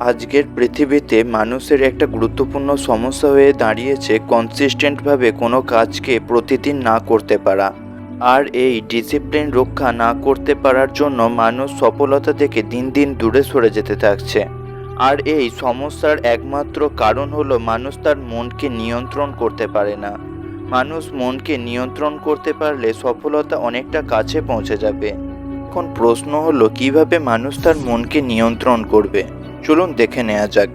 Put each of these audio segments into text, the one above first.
আজকের পৃথিবীতে মানুষের একটা গুরুত্বপূর্ণ সমস্যা হয়ে দাঁড়িয়েছে কনসিস্টেন্টভাবে কোনো কাজকে প্রতিদিন না করতে পারা। আর এই ডিসিপ্লিন রক্ষা না করতে পারার জন্য মানুষ সফলতা থেকে দিন দিন দূরে সরে যেতে থাকছে। আর এই সমস্যার একমাত্র কারণ হলো মানুষ তার মনকে নিয়ন্ত্রণ করতে পারে না। মানুষ মনকে নিয়ন্ত্রণ করতে পারলে সফলতা অনেকটা কাছে পৌঁছে যাবে। এখন প্রশ্ন হলো, কীভাবে মানুষ তার মনকে নিয়ন্ত্রণ করবে? চলুন দেখে নেওয়া যাক।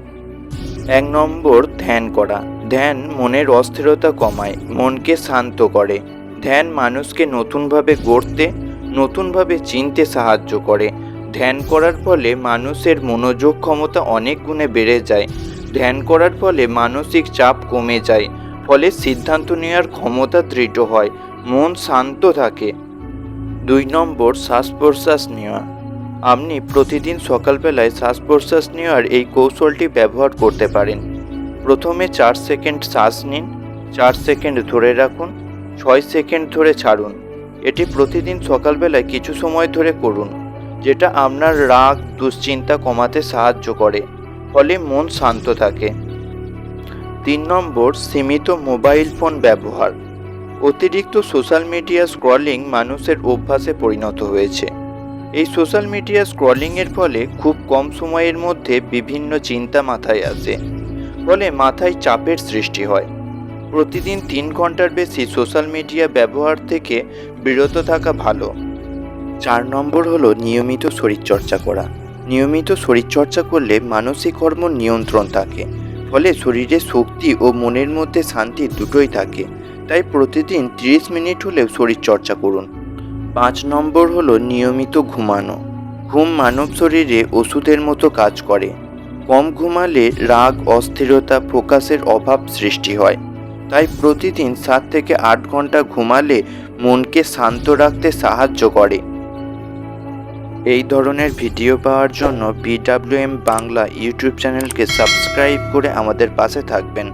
এক নম্বর, ধ্যান করা। ধ্যান মনের অস্থিরতা কমায়, মনকে শান্ত করে। ধ্যান মানুষকে নতুনভাবে গড়তে, নতুনভাবে চিনতে সাহায্য করে। ধ্যান করার ফলে মানুষের মনোযোগ ক্ষমতা অনেক গুণে বেড়ে যায়। ধ্যান করার ফলে মানসিক চাপ কমে যায়, ফলে সিদ্ধান্ত নেওয়ার ক্ষমতা দৃঢ় হয়, মন শান্ত থাকে। দুই নম্বর, শ্বাস প্রশ্বাস নেওয়া। আপনি প্রতিদিন সকালবেলায় শ্বাস প্রশ্বাস নেওয়ার এই কৌশলটি ব্যবহার করতে পারেন। প্রথমে চার সেকেন্ড শ্বাস নিন, চার সেকেন্ড ধরে রাখুন, ছয় সেকেন্ড ধরে ছাড়ুন। এটি প্রতিদিন সকালবেলায় কিছু সময় ধরে করুন, যেটা আপনার রাগ, দুশ্চিন্তা কমাতে সাহায্য করে, ফলে মন শান্ত থাকে। তিন নম্বর, সীমিত মোবাইল ফোন ব্যবহার। অতিরিক্ত সোশ্যাল মিডিয়া স্ক্রলিং মানুষের অভ্যাসে পরিণত হয়েছে। এই সোশ্যাল মিডিয়া স্ক্রলিংয়ের ফলে খুব কম সময়ের মধ্যে বিভিন্ন চিন্তা মাথায় আসে, ফলে মাথায় চাপের সৃষ্টি হয়। প্রতিদিন তিন ঘণ্টার বেশি সোশ্যাল মিডিয়া ব্যবহার থেকে বিরত থাকা ভালো। চার নম্বর হলো নিয়মিত শরীরচর্চা করা। নিয়মিত শরীরচর্চা করলে মানসিক হরমোন নিয়ন্ত্রণ থাকে, ফলে শরীরে শক্তি ও মনের মধ্যে শান্তি দুটোই থাকে। তাই প্রতিদিন 30 মিনিট হলেও শরীরচর্চা করুন। পাঁচ নম্বর হলো নিয়মিত ঘুমানো। ঘুম মানব শরীরে ওষুধের মতো কাজ করে। কম ঘুমালে রাগ, অস্থিরতা, ফোকাসের অভাব সৃষ্টি হয়। তাই প্রতিদিন সাত থেকে আট ঘণ্টা ঘুমালে মনকে শান্ত রাখতে সাহায্য করে। এই ধরনের ভিডিও পাওয়ার জন্য বিডাব্লিউএম বাংলা ইউটিউব চ্যানেলকে সাবস্ক্রাইব করে আমাদের পাশে থাকবেন।